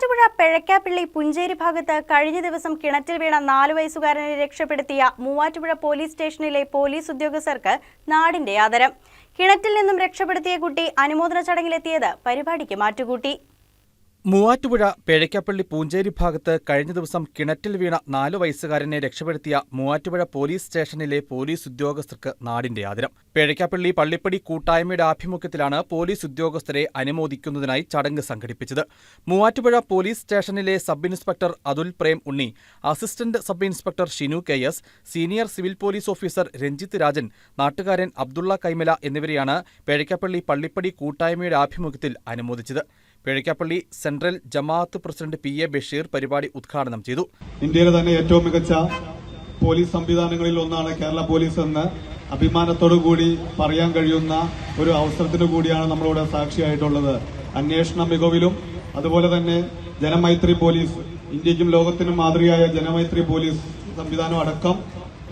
മൂവാറ്റുപുഴ പെഴക്കാപ്പിള്ളി പുഞ്ചേരി ഭാഗത്ത് കഴിഞ്ഞ ദിവസം കിണറ്റിൽ വീണ നാലു വയസ്സുകാരനെ രക്ഷപ്പെടുത്തിയ മൂവാറ്റുപുഴ പോലീസ് സ്റ്റേഷനിലെ പോലീസ് ഉദ്യോഗസ്ഥർക്ക് നാടിന്റെ ആദരം. കിണറ്റിൽ നിന്നും രക്ഷപ്പെടുത്തിയ കുട്ടി അനുമോദന ചടങ്ങിലെത്തിയത് പരിപാടിക്ക് മാറ്റുകൂട്ടി. മൂവാറ്റുപുഴ പേഴയ്ക്കപ്പള്ളി പൂഞ്ചേരി ഭാഗത്ത് കഴിഞ്ഞ ദിവസം കിണറ്റിൽ വീണ നാലു വയസ്സുകാരനെ രക്ഷപ്പെടുത്തിയ മൂവാറ്റുപുഴ പോലീസ് സ്റ്റേഷനിലെ പോലീസ് ഉദ്യോഗസ്ഥർക്ക് നാടിന്റെ ആദരം. പേഴയ്ക്കപ്പള്ളി പള്ളിപ്പടി കൂട്ടായ്മയുടെ ആഭിമുഖ്യത്തിലാണ് പോലീസ് ഉദ്യോഗസ്ഥരെ അനുമോദിക്കുന്നതിനായി ചടങ്ങ് സംഘടിപ്പിച്ചത്. മൂവാറ്റുപുഴ പോലീസ് സ്റ്റേഷനിലെ sub inspector Athul Prem Unni assistant sub inspector Shinu K S senior civil police officer Ranjith Rajan നാട്ടുകാരൻ അബ്ദുള്ള കൈമല എന്നിവരെയാണ് പേഴയ്ക്കപ്പള്ളി പള്ളിപ്പടി കൂട്ടായ്മയുടെ ആഭിമുഖ്യത്തിൽ അനുമോദിച്ചത്. Pezhakkappilly central Jamaath president P A Basheer പരിപാടി ഉദ്ഘാടനം ചെയ്തു. ഇന്ത്യയിലെ തന്നെ ഏറ്റവും മികച്ച പോലീസ് സംവിധാനങ്ങളിൽ ഒന്നാണ് കേരള പോലീസ് എന്ന് അഭിമാനത്തോടു കൂടി പറയാൻ കഴിയുന്ന ഒരു അവസരത്തിനു കൂടിയാണ് നമ്മളിവിടെ സാക്ഷിയായിട്ടുള്ളത്. അന്വേഷണ മികവിലും അതുപോലെ തന്നെ ജനമൈത്രി പോലീസ് ഇന്ത്യക്കും ലോകത്തിനും മാതൃകയായ ജനമൈത്രി പോലീസ് സംവിധാനം അടക്കം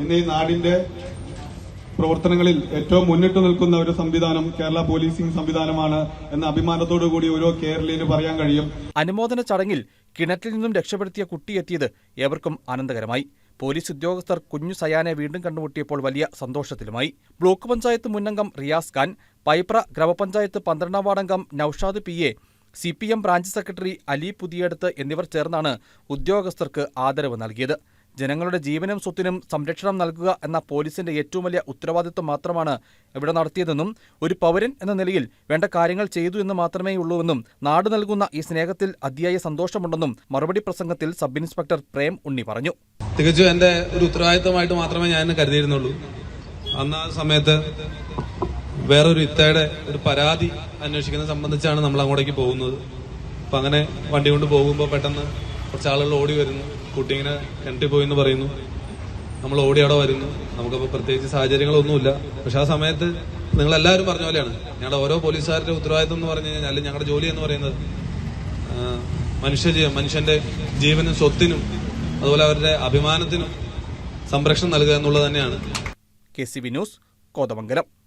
ഇന്ന് ഈ നാടിന്റെ പ്രവർത്തനങ്ങളിൽ ഏറ്റവും മുന്നിട്ട് നിൽക്കുന്ന ഒരു സംവിധാനം കേരള പോലീസിംഗ് സംവിധാനമാണ് എന്ന അഭിമാനത്തോടു കൂടി ഓരോ കേരളീയന് പറയാൻ കഴിയും. അനുമോദന ചടങ്ങിൽ കിണറ്റിൽ നിന്നും രക്ഷപ്പെടുത്തിയ കുട്ടിയെത്തിയത് ഏവർക്കും ആനന്ദകരമായി. പോലീസ് ഉദ്യോഗസ്ഥർ കുഞ്ഞു സയാനെ വീണ്ടും കണ്ടുമുട്ടിയപ്പോൾ വലിയ സന്തോഷത്തിലുമായി. ബ്ലോക്ക് പഞ്ചായത്ത് മുന്നംഗം റിയാസ് ഖാൻ പൈപ്ര ഗ്രാമപഞ്ചായത്ത് പന്ത്രണ്ടാം വാർഡംഗം Noushad P A C P M branch secretary Ali Puthiyadath എന്നിവർ ചേർന്നാണ് ഉദ്യോഗസ്ഥർക്ക് ആദരവ് നൽകിയത്. ജനങ്ങളുടെ ജീവനും സ്വത്തിനും സംരക്ഷണം നൽകുക എന്ന പോലീസിന്റെ ഏറ്റവും വലിയ ഉത്തരവാദിത്വം മാത്രമാണ് ഇവിടെ നടത്തിയതെന്നും ഒരു പൗരൻ എന്ന നിലയിൽ വേണ്ട കാര്യങ്ങൾ ചെയ്തു എന്ന് മാത്രമേ ഉള്ളൂവെന്നും നാട് നൽകുന്ന ഈ സ്നേഹത്തിൽ അതിയായ സന്തോഷമുണ്ടെന്നും മറുപടി പ്രസംഗത്തിൽ സബ് ഇൻസ്പെക്ടർ പ്രേം ഉണ്ണി പറഞ്ഞു. തികച്ചും എന്റെ ഒരു ഉത്തരവാദിത്വമായിട്ട് മാത്രമേ ഞാൻ കരുതിയിരുന്നുള്ളൂ. അന്ന് ആ സമയത്ത് വേറൊരു ഇത്തയുടെ ഒരു പരാതി അന്വേഷിക്കുന്നത് സംബന്ധിച്ചാണ് നമ്മൾ അങ്ങോട്ടേക്ക് പോകുന്നത്. അപ്പൊ അങ്ങനെ വണ്ടി കൊണ്ട് പോകുമ്പോൾ പെട്ടെന്ന് കുറച്ച് ആളുകൾ ഓടി വരുന്നു. കുട്ടി ഇങ്ങനെ കിണറ്റിൽ പോയി എന്ന് പറയുന്നു. നമ്മൾ ഓടി അവിടെ വരുന്നു. നമുക്കപ്പോൾ പ്രത്യേകിച്ച് സാഹചര്യങ്ങളൊന്നുമില്ല. പക്ഷെ ആ സമയത്ത് നിങ്ങൾ എല്ലാവരും പറഞ്ഞ പോലെയാണ്. ഞങ്ങളുടെ ഓരോ പോലീസുകാരുടെ ഉത്തരവാദിത്വം എന്ന് പറഞ്ഞു കഴിഞ്ഞാൽ അല്ലെങ്കിൽ ഞങ്ങളുടെ ജോലി എന്ന് പറയുന്നത്? മനുഷ്യ മനുഷ്യന്റെ ജീവനും സ്വത്തിനും അതുപോലെ അവരുടെ അഭിമാനത്തിനും സംരക്ഷണം നൽകുക എന്നുള്ളത് തന്നെയാണ്. K C B news Kothamangalam.